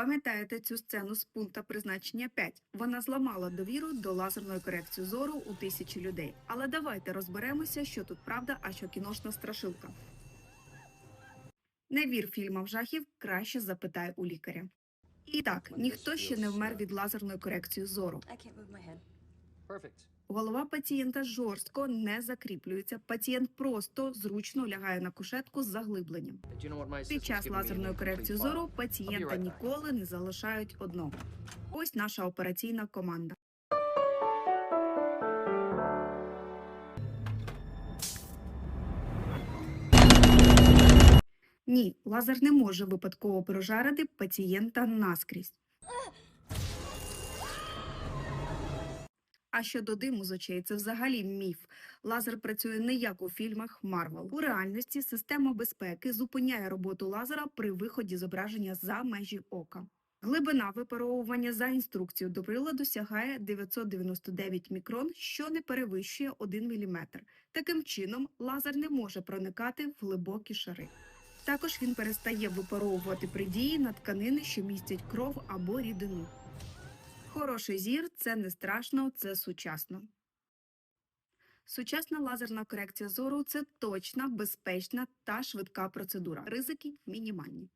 Пам'ятаєте цю сцену з пункта призначення 5? Вона зламала довіру до лазерної корекції зору у тисячі людей. Але давайте розберемося, що тут правда, а що кіношна страшилка. Не вір фільмам жахів, краще запитай у лікаря. І так, ніхто ще не вмер від лазерної корекції зору. Голова пацієнта жорстко не закріплюється. Пацієнт просто зручно лягає на кушетку з заглибленням. Під час лазерної корекції зору пацієнта ніколи не залишають одного. Ось наша операційна команда. Ні, лазер не може випадково прожарити пацієнта наскрізь. А щодо диму з очей, це взагалі міф. Лазер працює не як у фільмах Марвел. У реальності система безпеки зупиняє роботу лазера при виході зображення за межі ока. Глибина випаровування за інструкцією до приладу сягає 999 мікрон, що не перевищує 1 мм. Таким чином, лазер не може проникати в глибокі шари. Також він перестає випаровувати при дії на тканини, що містять кров або рідину. Хороший зір це не страшно, це сучасно. Сучасна лазерна корекція зору це точна, безпечна та швидка процедура. Ризики мінімальні.